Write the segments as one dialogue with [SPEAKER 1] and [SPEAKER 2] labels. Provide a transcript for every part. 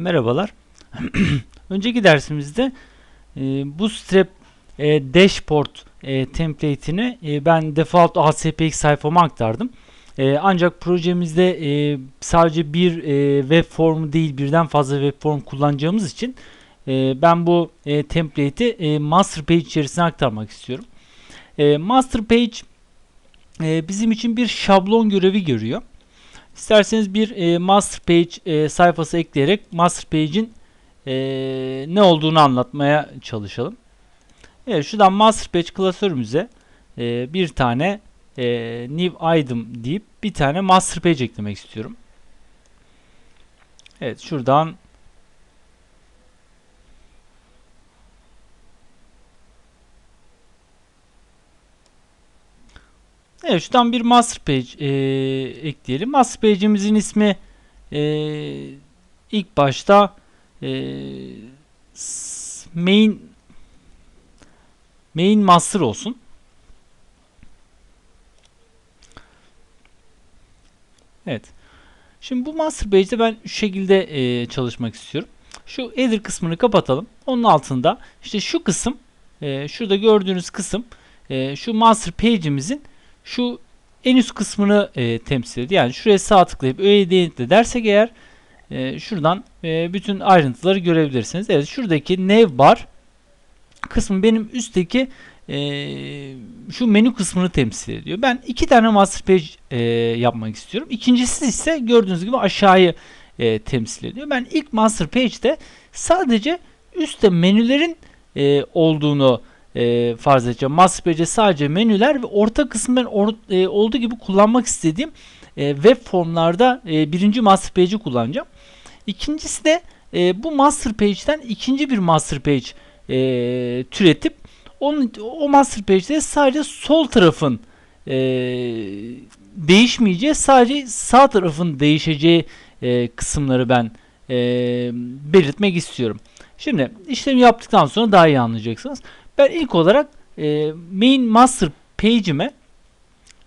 [SPEAKER 1] Merhabalar. Önceki dersimizde e, Bootstrap e, Dashboard e, template'ini e, ben default ASPX sayfama aktardım. E, ancak projemizde e, sadece bir e, web formu değil birden fazla web form kullanacağımız için e, ben bu e, template'i e, master page içerisine aktarmak istiyorum. E, master page e, bizim için bir şablon görevi görüyor. İsterseniz bir e, master page e, sayfası ekleyerek master page'in e, ne olduğunu anlatmaya çalışalım. Evet şuradan master page klasörümüze e, bir tane e, new item deyip bir tane master page eklemek istiyorum. Evet şuradan Evet şuradan bir master page e, ekleyelim. Master page'imizin ismi e, ilk başta e, main main master olsun. Evet. Şimdi bu master page'de ben şu şekilde e, çalışmak istiyorum. Şu header kısmını kapatalım. Onun altında işte şu kısım e, şurada gördüğünüz kısım e, şu master page'imizin şu en üst kısmını e, temsil ediyor. Yani şuraya sağ tıklayıp öyle denetle dersek eğer e, şuradan e, bütün ayrıntıları görebilirsiniz. Evet şuradaki nav bar kısmı benim üstteki e, şu menü kısmını temsil ediyor. Ben iki tane master page e, yapmak istiyorum. İkincisi ise gördüğünüz gibi aşağıyı e, temsil ediyor. Ben ilk master page'de sadece üstte menülerin e, olduğunu e, farz edeceğim. Master page'de sadece menüler ve orta kısmı ben or- e, olduğu gibi kullanmak istediğim e, web formlarda e, birinci master page'i kullanacağım. İkincisi de e, bu master page'den ikinci bir master page e, türetip onun, o master page'de sadece sol tarafın e, değişmeyeceği sadece sağ tarafın değişeceği e, kısımları ben e, belirtmek istiyorum. Şimdi işlemi yaptıktan sonra daha iyi anlayacaksınız. Ben ilk olarak e, main master page'ime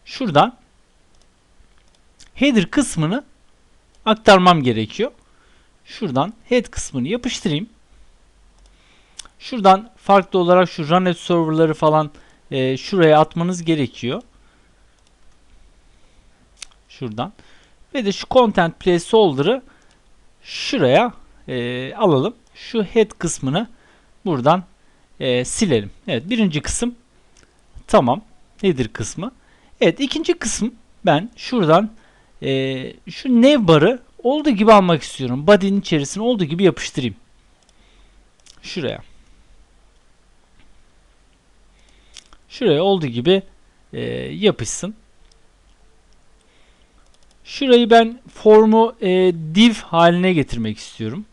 [SPEAKER 1] şuradan header kısmını aktarmam gerekiyor. Şuradan head kısmını yapıştırayım. Şuradan farklı olarak şu runet serverları falan e, şuraya atmanız gerekiyor. Şuradan. Ve de şu content placeholder'ı şuraya e, alalım. Şu head kısmını buradan e, silelim. Evet birinci kısım tamam. Nedir kısmı? Evet ikinci kısım ben şuradan e, şu nav barı olduğu gibi almak istiyorum. Body'nin içerisine olduğu gibi yapıştırayım. Şuraya. Şuraya olduğu gibi e, yapışsın. Şurayı ben formu e, div haline getirmek istiyorum.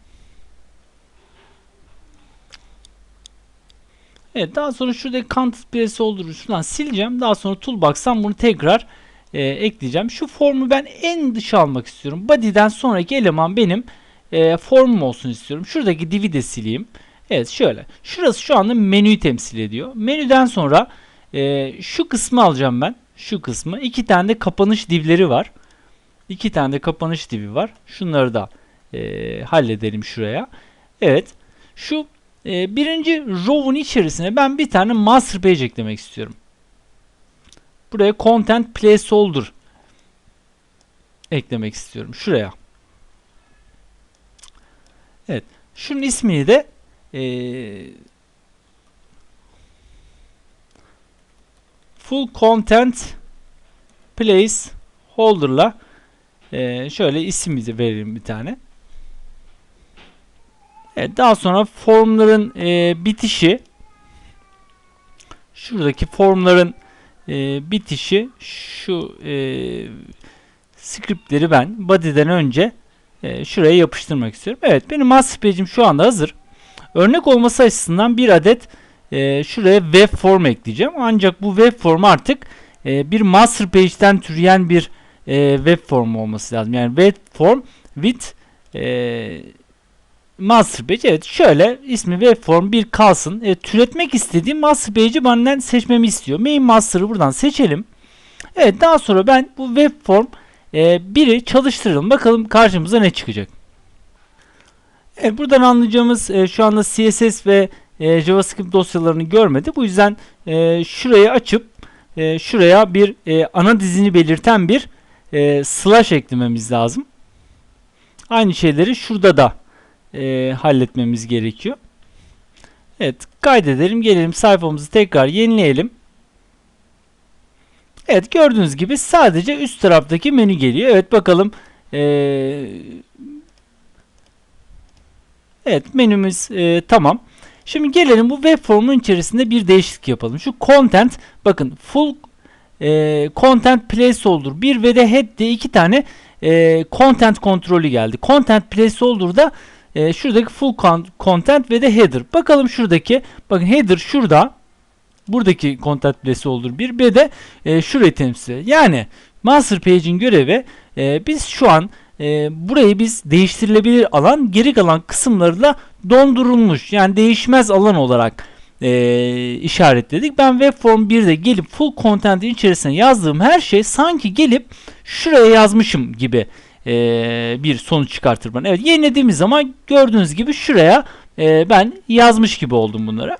[SPEAKER 1] Evet daha sonra şurada content place olduğunu şuradan sileceğim. Daha sonra toolbox'tan bunu tekrar e, ekleyeceğim. Şu formu ben en dışa almak istiyorum. Body'den sonraki eleman benim e, formum olsun istiyorum. Şuradaki div'i de sileyim. Evet şöyle. Şurası şu anda menüyü temsil ediyor. Menüden sonra e, şu kısmı alacağım ben. Şu kısmı. İki tane de kapanış divleri var. İki tane de kapanış divi var. Şunları da e, halledelim şuraya. Evet. Şu e, birinci row'un içerisine ben bir tane master page eklemek istiyorum. Buraya content placeholder eklemek istiyorum. Şuraya. Evet. Şunun ismini de e, full content placeholder'la e, şöyle ismimizi verelim bir tane. Evet, daha sonra formların e, bitişi şuradaki formların e, bitişi şu e, scriptleri ben body'den önce e, şuraya yapıştırmak istiyorum. Evet benim master page'im şu anda hazır. Örnek olması açısından bir adet e, şuraya web form ekleyeceğim. Ancak bu web form artık e, bir master page'den türeyen bir e, web form olması lazım. Yani web form with e, master page. Evet şöyle ismi web form bir kalsın. Evet, türetmek istediğim master page'i benden seçmemi istiyor. Main master'ı buradan seçelim. Evet daha sonra ben bu web form e, biri çalıştıralım. Bakalım karşımıza ne çıkacak. Evet, buradan anlayacağımız e, şu anda CSS ve e, JavaScript dosyalarını görmedi. Bu yüzden e, şurayı açıp e, şuraya bir e, ana dizini belirten bir e, slash eklememiz lazım. Aynı şeyleri şurada da e, halletmemiz gerekiyor. Evet kaydedelim gelelim sayfamızı tekrar yenileyelim. Evet gördüğünüz gibi sadece üst taraftaki menü geliyor. Evet bakalım ee, Evet menümüz e, tamam. Şimdi gelelim bu web formunun içerisinde bir değişiklik yapalım. Şu content bakın full e, content placeholder 1 ve de head diye iki tane e, content kontrolü geldi. Content placeholder'da e, şuradaki full con- content ve de header. Bakalım şuradaki bakın header şurada buradaki content placeholder 1 ve de e, şurayı temsil. Yani master page'in görevi e, biz şu an e, burayı biz değiştirilebilir alan geri kalan kısımlarıyla dondurulmuş yani değişmez alan olarak e, işaretledik. Ben webform 1'de gelip full content'in içerisine yazdığım her şey sanki gelip şuraya yazmışım gibi e, bir sonuç çıkartır bana. Evet yenilediğimiz zaman gördüğünüz gibi şuraya e, ben yazmış gibi oldum bunlara.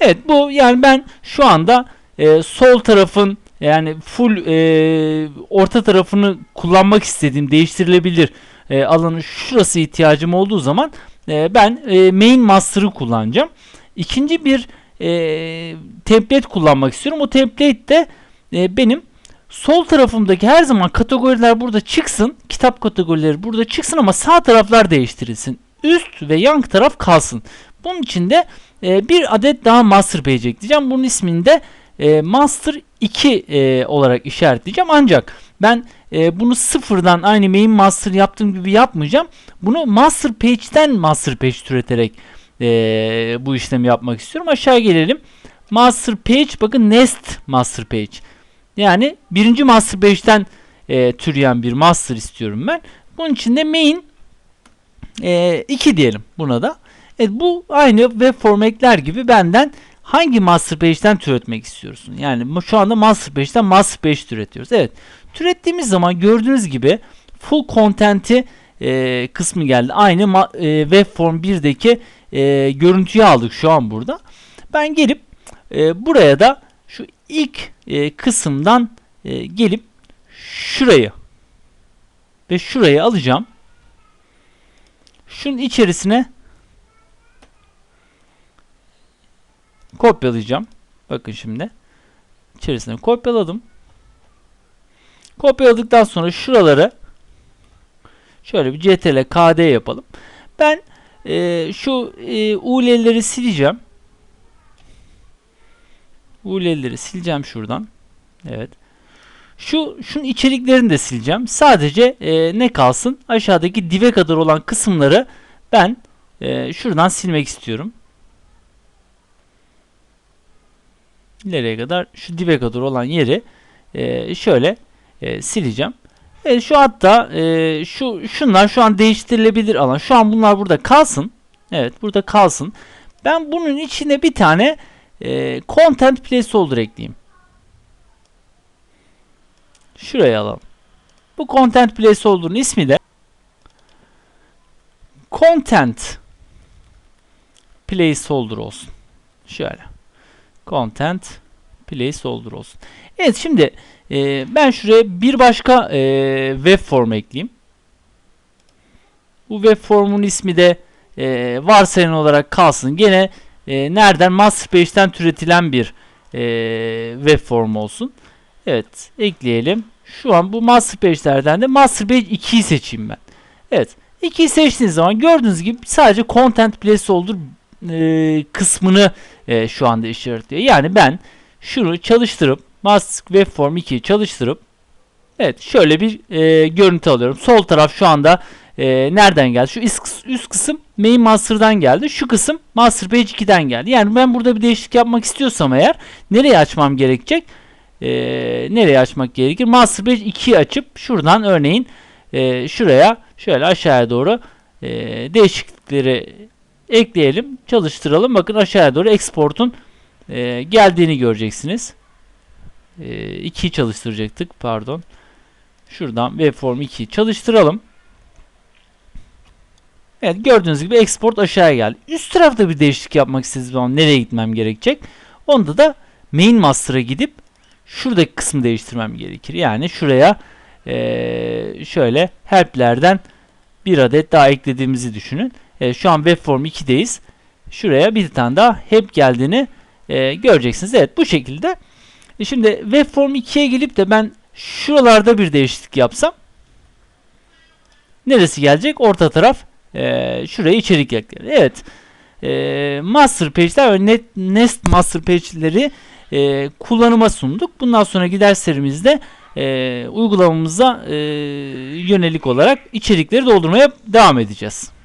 [SPEAKER 1] Evet bu yani ben şu anda e, sol tarafın yani full e, orta tarafını kullanmak istediğim değiştirilebilir e, alanı şurası ihtiyacım olduğu zaman e, ben e, main master'ı kullanacağım. İkinci bir e, template kullanmak istiyorum. O template de e, benim sol tarafımdaki her zaman kategoriler burada çıksın. Kitap kategorileri burada çıksın ama sağ taraflar değiştirilsin. Üst ve yan taraf kalsın. Bunun için de e, bir adet daha master page ekleyeceğim. Bunun ismini de e, master 2 e, olarak işaretleyeceğim. Ancak ben e, bunu sıfırdan aynı main master yaptığım gibi yapmayacağım. Bunu master page'den master page türeterek e, bu işlemi yapmak istiyorum. Aşağı gelelim. Master page bakın nest master page. Yani birinci master page'den e, türeyen bir master istiyorum ben. Bunun için de main 2 e, diyelim buna da. Evet bu aynı web form ekler gibi benden hangi master page'den türetmek istiyorsun? Yani şu anda master page'den master page türetiyoruz. Evet. Türettiğimiz zaman gördüğünüz gibi full content'i e, kısmı geldi. Aynı e, web form 1'deki e, görüntüyü aldık şu an burada. Ben gelip e, buraya da ilk e, kısımdan e, gelip şurayı ve şurayı alacağım. Şunun içerisine kopyalayacağım. Bakın şimdi. İçerisine kopyaladım. Kopyaladıktan sonra şuraları şöyle bir ctrl kd yapalım. Ben e, şu e, UL'leri sileceğim. UL'leri sileceğim şuradan. Evet. Şu şunun içeriklerini de sileceğim. Sadece e, ne kalsın? Aşağıdaki dive kadar olan kısımları ben e, şuradan silmek istiyorum. nereye kadar şu dibe kadar olan yeri e, şöyle e, sileceğim. E, şu hatta e, şu şunlar şu an değiştirilebilir alan. Şu an bunlar burada kalsın. Evet burada kalsın. Ben bunun içine bir tane e, content placeholder ekleyeyim. Şuraya alalım. Bu content placeholder'ın ismi de content placeholder olsun. Şöyle content placeholder olsun. Evet şimdi e, ben şuraya bir başka e, web form ekleyeyim. Bu web formun ismi de e, varsayılan olarak kalsın. Gene e, nereden master page'den türetilen bir e, web form olsun. Evet ekleyelim. Şu an bu master page'lerden de master page 2'yi seçeyim ben. Evet 2'yi seçtiğiniz zaman gördüğünüz gibi sadece content placeholder e, kısmını e, şu anda işaretliyor. Yani ben şunu çalıştırıp Mask Webform 2'yi çalıştırıp evet şöyle bir e, görüntü alıyorum. Sol taraf şu anda e, nereden geldi? Şu üst, üst kısım Main Master'dan geldi. Şu kısım Master Page 2'den geldi. Yani ben burada bir değişiklik yapmak istiyorsam eğer nereye açmam gerekecek? E, nereye açmak gerekir? Master Page 2'yi açıp şuradan örneğin e, şuraya şöyle aşağıya doğru e, değişiklikleri ekleyelim, çalıştıralım. Bakın aşağıya doğru export'un e, geldiğini göreceksiniz. E, 2'yi çalıştıracaktık. Pardon. Şuradan webform 2'yi çalıştıralım. Evet gördüğünüz gibi export aşağıya geldi. Üst tarafta bir değişiklik yapmak istediğim zaman nereye gitmem gerekecek? Onda da main master'a gidip şuradaki kısmı değiştirmem gerekir. Yani şuraya eee, şöyle help'lerden bir adet daha eklediğimizi düşünün. E, şu an webform 2'deyiz. Şuraya bir tane daha help geldiğini e, göreceksiniz. Evet bu şekilde. E, şimdi webform 2'ye gelip de ben şuralarda bir değişiklik yapsam neresi gelecek? Orta taraf e, şuraya içerik ekler. Evet. E, master page'ler ve nest master page'leri e, kullanıma sunduk. Bundan sonraki derslerimizde e, uygulamamıza e, yönelik olarak içerikleri doldurmaya devam edeceğiz.